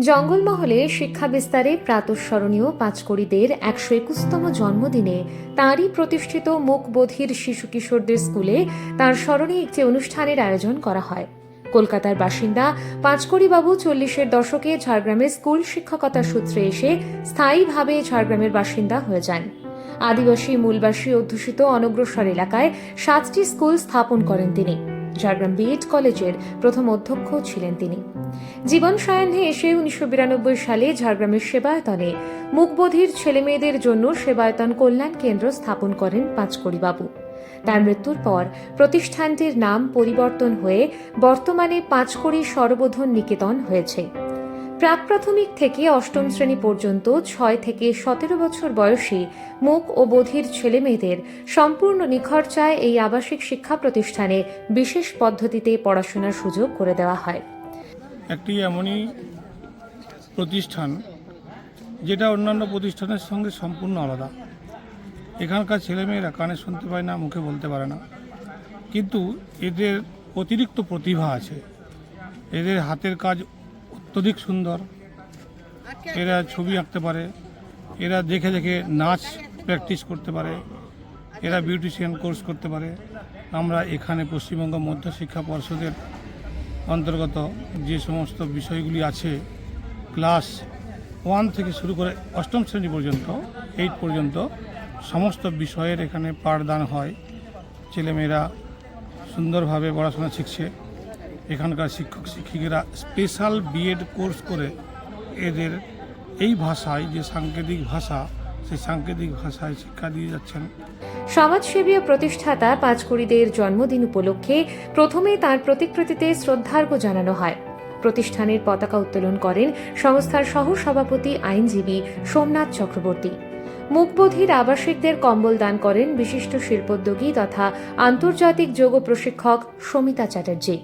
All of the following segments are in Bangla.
জঙ্গলমহলে শিক্ষা বিস্তারে প্রাতঃস্মরণীয় পাঁচকড়িদের একশো একুশতম জন্মদিনে তাঁরই প্রতিষ্ঠিত মুকবধির শিশু কিশোরদের স্কুলে তার স্মরণে একটি অনুষ্ঠানের আয়োজন করা হয়। কলকাতার বাসিন্দা পাঁচকড়িবাবু চল্লিশের দশকে ঝাড়গ্রামে স্কুল শিক্ষকতার সূত্রে এসে স্থায়ীভাবে ঝাড়গ্রামের বাসিন্দা হয়ে যান। আদিবাসী মূলবাসী অধ্যুষিত অনগ্রসর এলাকায় সাতটি স্কুল স্থাপন করেন তিনি। ঝাড়গ্রাম বিএড কলেজের প্রথম অধ্যক্ষ ছিলেন তিনি। জীবন সায়াহ্নে এসে উনিশশো বিরানব্বই সালে ঝাড়গ্রামের সেবায়তনে মুখবধির ছেলেমেয়েদের জন্য সেবায়তন কল্যাণ কেন্দ্র স্থাপন করেন পাঁচকড়িবাবু। তার মৃত্যুর পর প্রতিষ্ঠানটির নাম পরিবর্তন হয়ে বর্তমানে পাঁচকড়ি সর্ববোধন নিকেতন হয়েছে। প্রাক প্রাথমিক থেকে অষ্টম শ্রেণি পর্যন্ত ছয় থেকে সতেরো বছর বয়সী মুখ ও বধির ছেলেমেয়েদের সম্পূর্ণ নিখরচায় এই আবাসিক শিক্ষা প্রতিষ্ঠানে বিশেষ পদ্ধতিতে পড়াশোনার সুযোগ করে দেওয়া হয়। একটি এমনই প্রতিষ্ঠান যেটা অন্যান্য প্রতিষ্ঠানের সঙ্গে সম্পূর্ণ আলাদা। এখানকার ছেলেমেয়েরা কানে শুনতে পায় না, মুখে বলতে পারে না। কিন্তু এদের অতিরিক্ত প্রতিভা আছে। এদের হাতের কাজ অত্যধিক সুন্দর। এরা ছবি আঁকতে পারে, এরা দেখে দেখে নাচ প্র্যাকটিস করতে পারে, এরা বিউটিশিয়ান কোর্স করতে পারে। আমরা এখানে পশ্চিমবঙ্গ মধ্য শিক্ষা পর্ষদের অন্তর্গত যে সমস্ত বিষয়গুলি আছে ক্লাস ওয়ান থেকে শুরু করে অষ্টম শ্রেণি পর্যন্ত এইট পর্যন্ত, সমস্ত বিষয়ের এখানে পাঠদান হয়। ছেলেমেয়েরা সুন্দরভাবে পড়াশোনা শিখছে। এখানকার শিক্ষক শিক্ষিকারা স্পেশাল বিএড কোর্স করে এদের এই ভাষায় যে সাংকেতিক ভাষা, সেই সাংকেতিক ভাষায় শিক্ষা দিয়ে যাচ্ছেন। সমাজসেবী ও প্রতিষ্ঠাতা পাঁচকুড়িদের জন্মদিন উপলক্ষে প্রথমে তার প্রতিকৃতিতে শ্রদ্ধার্ঘ্য জানানো হয়। প্রতিষ্ঠানের পতাকা উত্তোলন করেন সংস্থার সহ সভাপতি আইনজীবী সোমনাথ চক্রবর্তী। মুখবধির আবাসিকদের কম্বল দান করেন বিশিষ্ট শিল্পোদ্যোগী তথা আন্তর্জাতিক যোগ প্রশিক্ষক সমিতা চ্যাটার্জি।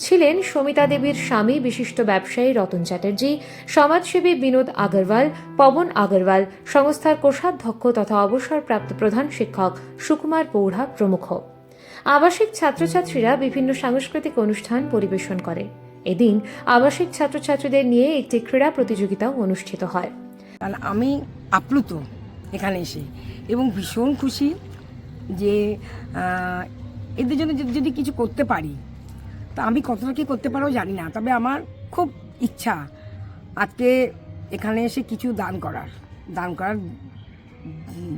ছিলেন সমিতা দেবীর স্বামী বিশিষ্ট ব্যবসায়ী রতন চ্যাটার্জি, সমাজসেবী বিনোদ আগরওয়াল, পবন আগরওয়াল, সংস্থার কোষাধ্যক্ষ তথা অবসরপ্রাপ্ত প্রধান শিক্ষক সুকুমার পৌড়া প্রমুখ। আবাসিক ছাত্রছাত্রীরা বিভিন্ন সাংস্কৃতিক অনুষ্ঠান পরিবেশন করে। এদিন আবাসিক ছাত্রছাত্রীদের নিয়ে একটি ক্রীড়া প্রতিযোগিতাও অনুষ্ঠিত হয়। আমি আপ্লুত এখানে এসে এবং ভীষণ খুশি যে এদের জন্য যদি কিছু করতে পারি তা আমি কতটা কি করতে পারব জানি না, তবে আমার খুব ইচ্ছা আজকে এখানে এসে কিছু দান করার। দান করার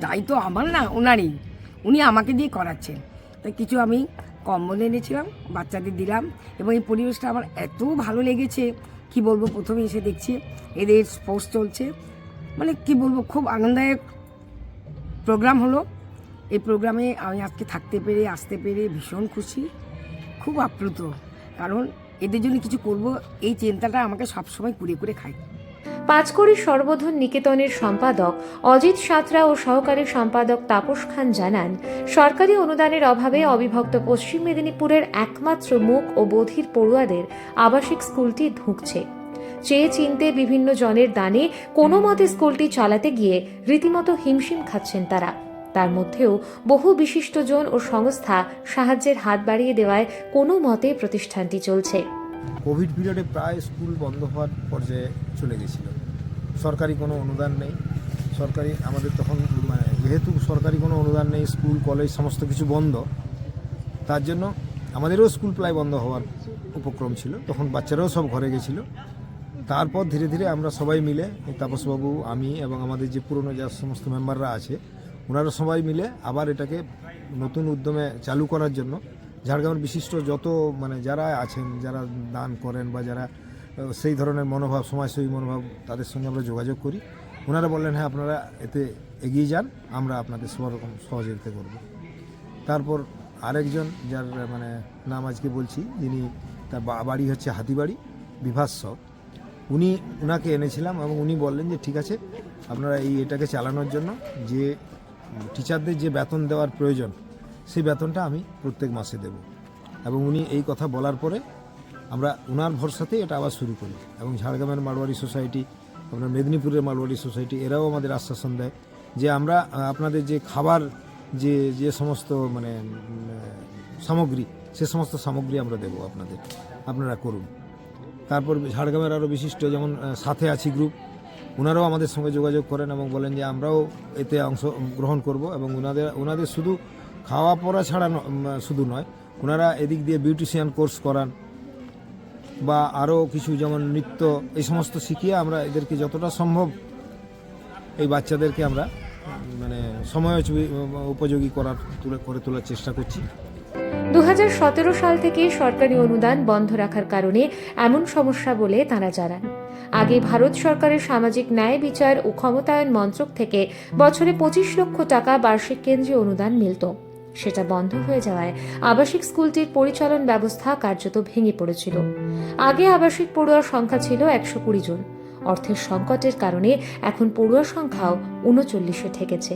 দায়িত্ব আমার না, ওনারই। উনি আমাকে দিয়ে করাচ্ছেন। তাই কিছু আমি কম্বল এনেছিলাম, বাচ্চাদের দিলাম এবং এই পরিবেশটা আমার এত ভালো লেগেছে। কি বলব? প্রথমে এসে দেখছি এদের স্পোর্টস চলছে। মানে কি বলব? খুব আনন্দদায়ক প্রোগ্রাম হলো। এই প্রোগ্রামে আমি আজকে থাকতে পেরে, আসতে পেরে ভীষণ খুশি, খুব আপ্লুত। কারণ এদের জন্য কিছু করব, এই চিন্তাটা আমাকে সবসময় কুড়ে কুড়ে খায়। পাঁচকড়ি সর্বধন নিকেতনের সম্পাদক অজিত সাঁতরা ও সহকারী সম্পাদক তাপস খান জানান, সরকারি অনুদানের অভাবে অবিভক্ত পশ্চিম মেদিনীপুরের একমাত্র মুখ ও বধির পড়ুয়াদের আবাসিক স্কুলটি ধুঁকছে। চেয়ে চিনতে বিভিন্ন জনের দানে কোনো মতে স্কুলটি চালাতে গিয়ে রীতিমতো হিমশিম খাচ্ছেন তারা। তার মধ্যেও বহু বিশিষ্টজন ও সংস্থা সাহায্যের হাত বাড়িয়ে দেওয়ায় কোনো মতে প্রতিষ্ঠানটি চলছে। কোভিড পিরিয়ডে প্রায় স্কুল বন্ধ হওয়ার পর্যায়ে চলে গেছিল। সরকারি কোনো অনুদান নেই। সরকারি আমাদের তখন মানে যেহেতু সরকারি কোনো অনুদান নেই, স্কুল, কলেজ সমস্ত কিছু বন্ধ, তার জন্য আমাদেরও স্কুল প্রায় বন্ধ হওয়ার উপক্রম ছিল। তখন বাচ্চারাও সব ঘরে গেছিল। তারপর ধীরে ধীরে আমরা সবাই মিলে তাপসবাবু, আমি এবং আমাদের যে পুরনো যা সমস্ত মেম্বাররা আছে ওনারা সবাই মিলে আবার এটাকে নতুন উদ্যমে চালু করার জন্য, ঝাড়গ্রামের বিশিষ্ট যত মানে যারা আছেন, যারা দান করেন বা যারা সেই ধরনের মনোভাব সমাজসেবী মনোভাব, তাদের সঙ্গে আমরা যোগাযোগ করি। ওনারা বললেন হ্যাঁ আপনারা এতে এগিয়ে যান, আমরা আপনাদের সব রকম সহযোগিতা করব। তারপর আরেকজন যার মানে নাম আজকে বলছি, যিনি তার বাড়ি হচ্ছে হাতিবাড়ি বিভাস্য উনি, উনাকে এনেছিলাম এবং উনি বললেন যে, ঠিক আছে, আপনারা এই এটাকে চালানোর জন্য যে টিচারদের যে বেতন দেওয়ার প্রয়োজন, সেই বেতনটা আমি প্রত্যেক মাসে দেব। এবং উনি এই কথা বলার পরে আমরা ওনার ভরসাতেই এটা আবার শুরু করি। এবং ঝাড়গ্রামের মারোয়ারি সোসাইটি, আপনার মেদিনীপুরের মারোয়ারি সোসাইটি, এরাও আমাদের আশ্বাসন দেয় যে আমরা আপনাদের যে খাবার, যে যে সমস্ত মানে সামগ্রী, সে সমস্ত সামগ্রী আমরা দেবো আপনাদের। আপনারা করুন। তারপর ঝাড়গ্রামের আরও বিশিষ্ট যেমন সাথে আছি গ্রুপ ওনারাও আমাদের সঙ্গে যোগাযোগ করেন এবং বলেন যে আমরাও এতে অংশ গ্রহণ করব এবং ওনাদের ওনাদের শুধু খাওয়া পড়া ছাড়া শুধু নয় ওনারা এদিক দিয়ে বিউটিশিয়ান কোর্স করান বা আরও কিছু যেমন নৃত্য, এই সমস্ত শিখিয়ে আমরা এদেরকে যতটা সম্ভব এই বাচ্চাদেরকে আমরা মানে সময় উপযোগী করার, তুলে, করে তোলার চেষ্টা করছি। দু হাজার সতেরো সাল থেকে সরকারি অনুদান বন্ধ রাখার কারণে এমন সমস্যা বলে তারা জানান। আগে ভারত সরকারের সামাজিক ন্যায় বিচার ও ক্ষমতায়ন মন্ত্রক থেকে বছরে পঁচিশ লক্ষ টাকা বার্ষিক কেন্দ্রীয় অনুদান মিলত। সেটা বন্ধ হয়ে যাওয়ায় আবাসিক স্কুলটির পরিচালন ব্যবস্থা কার্যত ভেঙে পড়েছিল। আগে আবাসিক পড়ুয়ার সংখ্যা ছিল একশো কুড়ি জন। অর্থের সংকটের কারণে এখন পড়ুয়ার সংখ্যাও উনচল্লিশে ঠেকেছে।